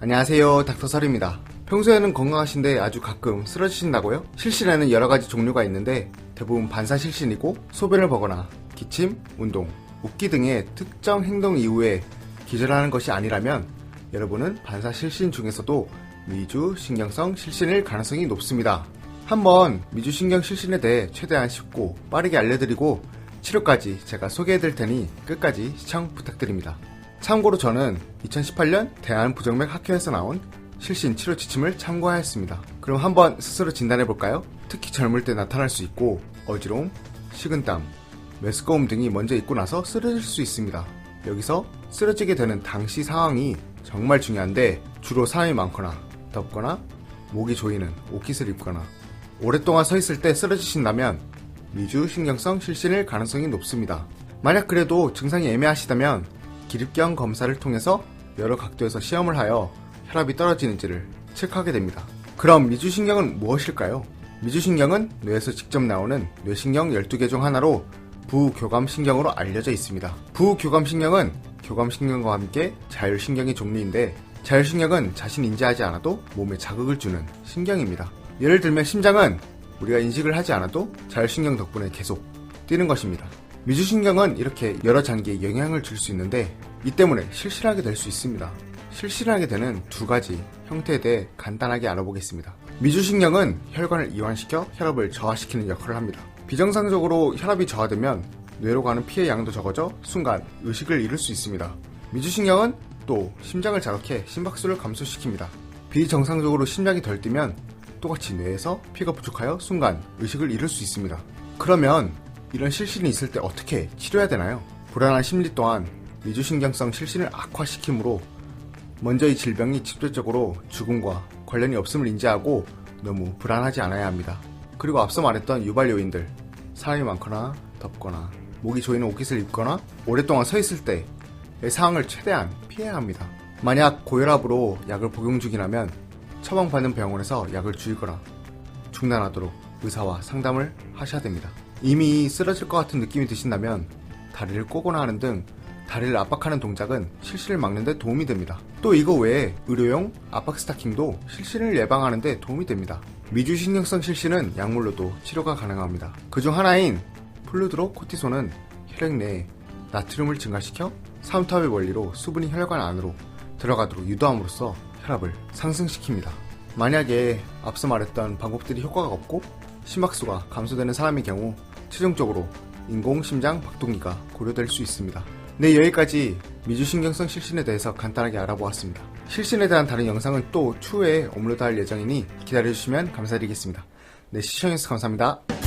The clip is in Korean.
안녕하세요 닥터설입니다 평소에는 건강하신데 아주 가끔 쓰러지신다고요? 실신에는 여러가지 종류가 있는데 대부분 반사실신이고 소변을 보거나 기침, 운동, 웃기 등의 특정 행동 이후에 기절하는 것이 아니라면 여러분은 반사실신 중에서도 미주 신경성 실신일 가능성이 높습니다. 한번 미주 신경 실신에 대해 최대한 쉽고 빠르게 알려드리고 치료까지 제가 소개해드릴 테니 끝까지 시청 부탁드립니다. 참고로 저는 2018년 대한부정맥 학회에서 나온 실신 치료 지침을 참고하였습니다. 그럼 한번 스스로 진단해 볼까요? 특히 젊을 때 나타날 수 있고 어지러움, 식은땀, 메스꺼움 등이 먼저 있고 나서 쓰러질 수 있습니다. 여기서 쓰러지게 되는 당시 상황이 정말 중요한데 주로 사람이 많거나 덥거나 목이 조이는 옷깃을 입거나 오랫동안 서 있을 때 쓰러지신다면 미주 신경성 실신일 가능성이 높습니다. 만약 그래도 증상이 애매하시다면 기립경 검사를 통해서 여러 각도에서 시험을 하여 혈압이 떨어지는지를 체크하게 됩니다. 그럼 미주신경은 무엇일까요? 미주신경은 뇌에서 직접 나오는 뇌신경 12개 중 하나로 부교감신경으로 알려져 있습니다. 부교감신경은 교감신경과 함께 자율신경의 종류인데 자율신경은 자신 인지하지 않아도 몸에 자극을 주는 신경입니다. 예를 들면 심장은 우리가 인식을 하지 않아도 자율신경 덕분에 계속 뛰는 것입니다. 미주신경은 이렇게 여러 장기에 영향을 줄 수 있는데 이 때문에 실신하게 될 수 있습니다. 실신하게 되는 두 가지 형태에 대해 간단하게 알아보겠습니다. 미주신경은 혈관을 이완시켜 혈압을 저하시키는 역할을 합니다. 비정상적으로 혈압이 저하되면 뇌로 가는 피의 양도 적어져 순간 의식을 잃을 수 있습니다. 미주신경은 또 심장을 자극해 심박수를 감소시킵니다. 비정상적으로 심장이 덜 뛰면 똑같이 뇌에서 피가 부족하여 순간 의식을 잃을 수 있습니다. 그러면 이런 실신이 있을 때 어떻게 치료해야 되나요? 불안한 심리 또한 미주신경성 실신을 악화시키므로 먼저 이 질병이 직접적으로 죽음과 관련이 없음을 인지하고 너무 불안하지 않아야 합니다. 그리고 앞서 말했던 유발 요인들, 사람이 많거나 덥거나 목이 조이는 옷깃을 입거나 오랫동안 서 있을 때의 상황을 최대한 피해야 합니다. 만약 고혈압으로 약을 복용 중이라면 처방받는 병원에서 약을 줄이거나 중단하도록 의사와 상담을 하셔야 됩니다. 이미 쓰러질 것 같은 느낌이 드신다면 다리를 꼬거나 하는 등 다리를 압박하는 동작은 실신을 막는 데 도움이 됩니다. 또 이거 외에 의료용 압박 스타킹도 실신을 예방하는 데 도움이 됩니다. 미주신경성 실신은 약물로도 치료가 가능합니다. 그중 하나인 플루드로 코티손은 혈액 내에 나트륨을 증가시켜 삼투압의 원리로 수분이 혈관 안으로 들어가도록 유도함으로써 혈압을 상승시킵니다. 만약에 앞서 말했던 방법들이 효과가 없고 심박수가 감소되는 사람의 경우 최종적으로 인공심장 박동기가 고려될 수 있습니다. 네, 여기까지 미주신경성 실신에 대해서 간단하게 알아보았습니다. 실신에 대한 다른 영상은 또 추후에 업로드할 예정이니 기다려주시면 감사드리겠습니다. 네, 시청해주셔서 감사합니다.